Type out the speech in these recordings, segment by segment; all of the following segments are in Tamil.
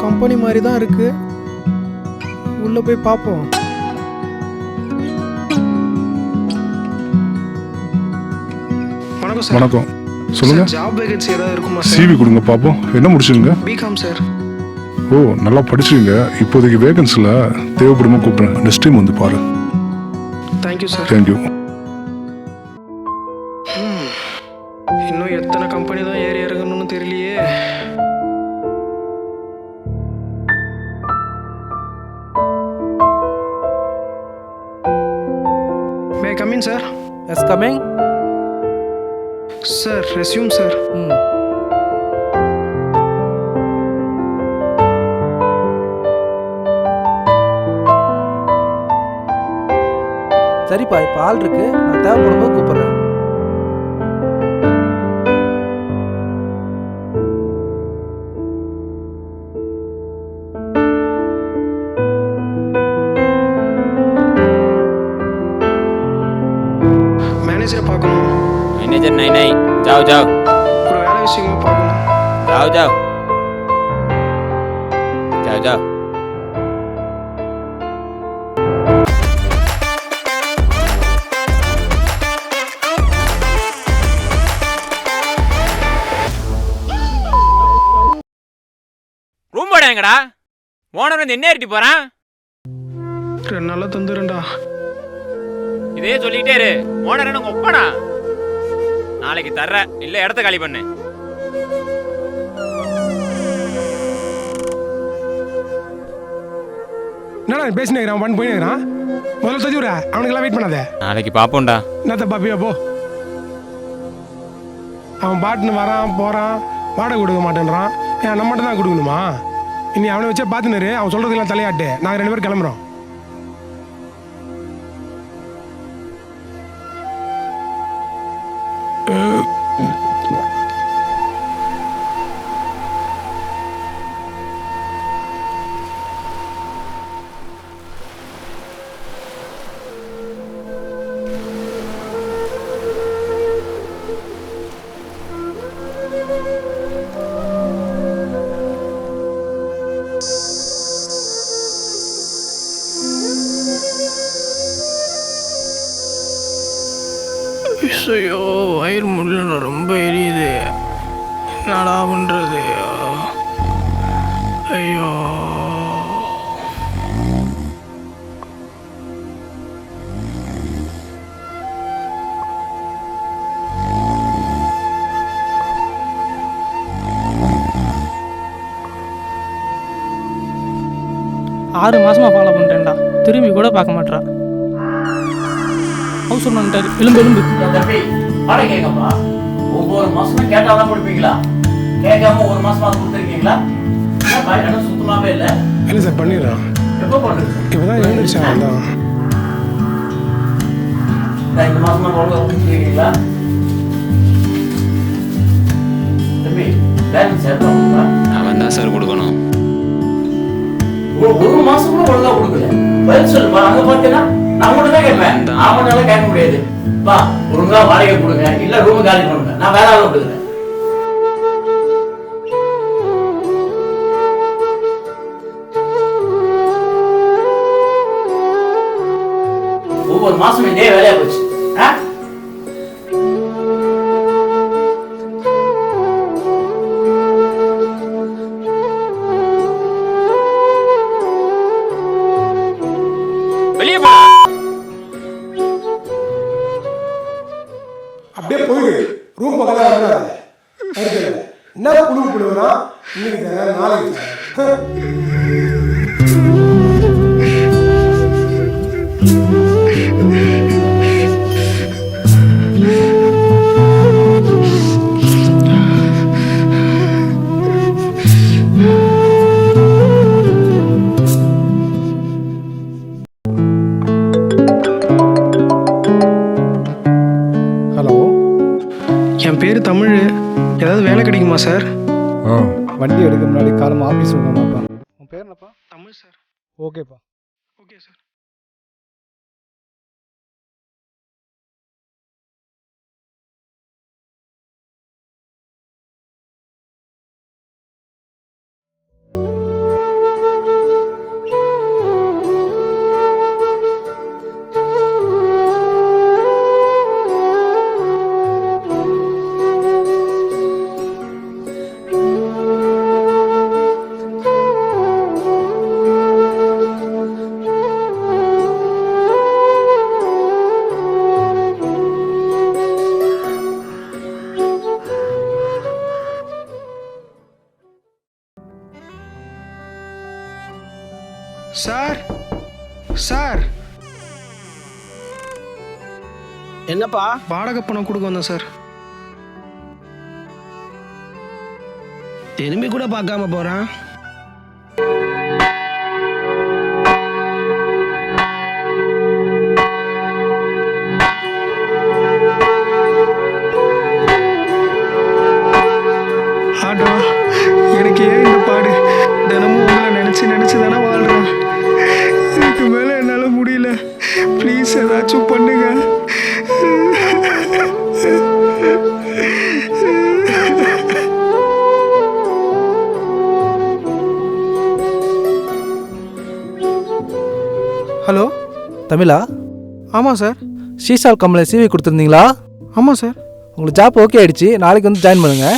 கம்பெனி மாதிரி தான் இருக்கு. உள்ள போய் பார்ப்போம் வணக்கம் சார். வணக்கம். சொல்லுங்க. ஜாப் வேகன்சி ஏதாவது இருக்குமா சார்? சிவி கொடுங்க பாப்போம். என்ன முடிச்சிருங்க? BCom sir. ஓ நல்லா படிச்சிருங்க. இப்போதைக்கு வேகன்சில தேவைப்படுமா கூப்பிடுறேன். நெக்ஸ்ட் டைம் வந்து பாரு. Thank you sir thank you yes coming sir resume sir ம் சரிப்பா இப்போ ஆள் இருக்கு. நான் தேவைப்படும் போது கூப்பிட்றேன். મેનેજર નહીં નહીં જાઓ જાઓ ஒரு வேலை விஷயமா பார்க்கணும் જાઓ જાઓ જાઓ જાઓ ரூம் வாடகை எங்கடா? ஓனர் வந்து என்ன ஏறிட்டு போறான்? ரெண்டு நாளாக தந்துடுறேன்டா. இதே சொல்லிட்டே இரு. ஓனர் என்ன உங்க ஒப்பனா? நாளைக்கு தர்ற இல்ல இடத்த காலி பண்ணு. என்னடா பேசினேங்கிறான் ஒன் போயினேங்கிறான் முதல்ல தச்சு விட அவனுக்கெல்லாம் வெயிட் பண்ணாத. நாளைக்கு பாப்போம்டா. என்னத்த பாப்பியா போ. அவன் பாட்டுன்னு வரான் போகிறான் வாடகை கொடுக்க மாட்டேன்றான். ஏன் நம்ம மட்டும் தான் கொடுக்கணுமா? இனி அவனை வச்சே பார்த்துனாரு அவன் சொல்கிறதுக்கெல்லாம் தலையாட்டு. நாங்கள் ரெண்டு பேரும் கிளம்புறோம். ஐயோ வயிறு முடியல ரொம்ப எரியுது. என்னடா பண்ணுறது ஐயோ. ஆறு மாசமா ஃபாலோ பண்றேன்டா. திரும்பி கூட பார்க்க மாட்டேறா ஹவுஸ் ஓனர் எலும்பு எலும்பு. கேட்கப்பா. ஒவ்வொரு மாசமும் கேட்டாதான் கொடுப்பீங்களா? கேட்காம ஒரு மாசமா கொடுத்துருக்கீங்களா? சுத்தமாவே இல்லை? இல்லை சார் பண்ணிடுறான் எப்போ பண்ணுறது இப்போ தான் எழுந்திரிச்சா வந்தான் இந்த மாசமா ஒழுங்கா கொடுத்துருக்கீங்களா தம்பி பேலன்ஸ் எவ்வளோ அவன் தான் சார் கொடுக்கணும். ஒரு ஒரு மாசம் கூட ஒழுங்கா கொடுக்கல. பதில் சொல்லுப்பா அங்க பாத்தீங்கன்னா மட்டும் தான் கேட்பேன். அவனால கேட்க முடியாது. பா ஒழுங்கா வாடகை கொடுங்க. இல்ல ரூம் காலி பண்ணுங்க. நான் வேற ஆளை விட்டுக்கிறேன். புழு இன்னைக்கு தரேன் நாளைக்கு. ஹலோ என் பேர் தமிழ். ஏதாவது வேலை கிடைக்குமா சார்? வண்டி எடுக்க முன்னாடி காலமாக ஆஃபீஸ் விடணுமாப்பா உன் பேர் என்னப்பா? தமிழ் சார். ஓகேப்பா சார். என்னப்பா? வாடகை பணம் கொடுக்க வந்தேன் சார். திரும்பி கூட பார்க்காம போறான். எனக்கு ஏன் இந்த பாடு? தினமும் உங்களை நினைச்சு நினைச்சு தானே ஏதாச்சும் பண்ணுங்க. ஹலோ தமிழா? ஆமாம் சார் ஷீஷால் கம்பெனியில் சிவி கொடுத்துருந்தீங்களா? ஆமாம் சார் உங்களுக்கு ஜாப் ஓகே ஆயிடுச்சு. நாளைக்கு வந்து ஜாயின் பண்ணுங்க.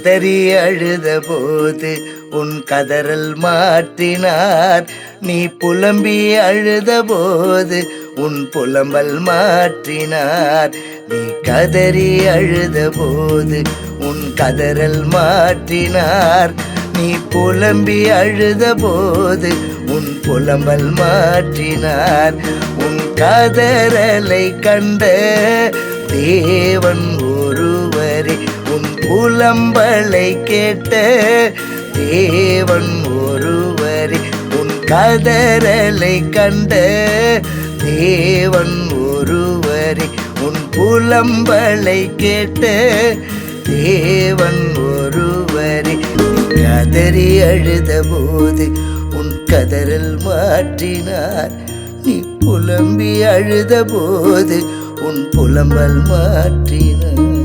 கதறி அழுத போது உன் கதறல் மாற்றினார். நீ புலம்பி அழுத போது உன் புலம்பல் மாற்றினார். நீ கதறி அழுத போது உன் கதறல் மாற்றினார். நீ புலம்பி அழுத போது உன் புலம்பல் மாற்றினார். உன் கதறலை கண்ட தேவன் புலம்பலை கேட்ட தேவன் ஒருவரே உன் கதறலை கண்ட தேவன் ஒருவரே உன் புலம்பலை கேட்ட தேவன் ஒருவரே. கதறி அழுத போது உன் கதறல் மாற்றினார். நீ புலம்பி அழுத போது உன் புலம்பல் மாற்றினார்.